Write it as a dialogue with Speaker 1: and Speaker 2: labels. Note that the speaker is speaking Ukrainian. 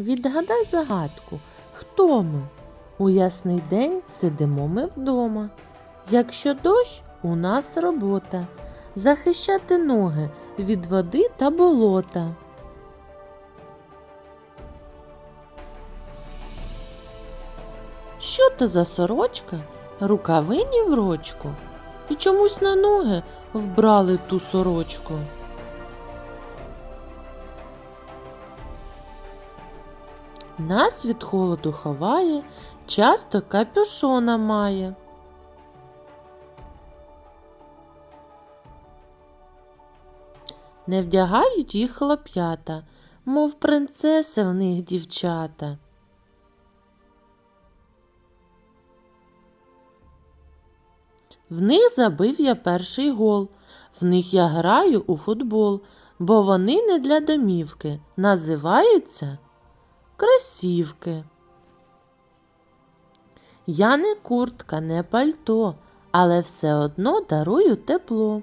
Speaker 1: відгадай загадку, хто ми? У ясний день сидимо ми вдома. Якщо дощ, у нас робота захищати ноги від води та болота. Що то за сорочка? Рукавині в рочку. І чомусь на ноги вбрали ту сорочку. Нас від холоду ховає, часто капюшона має. Не вдягають їх хлоп'ята, мов принцеси в них дівчата. В них забив я перший гол, в них я граю у футбол, бо вони не для домівки, називаються кросівки. Я не куртка, не пальто, але все одно дарую тепло.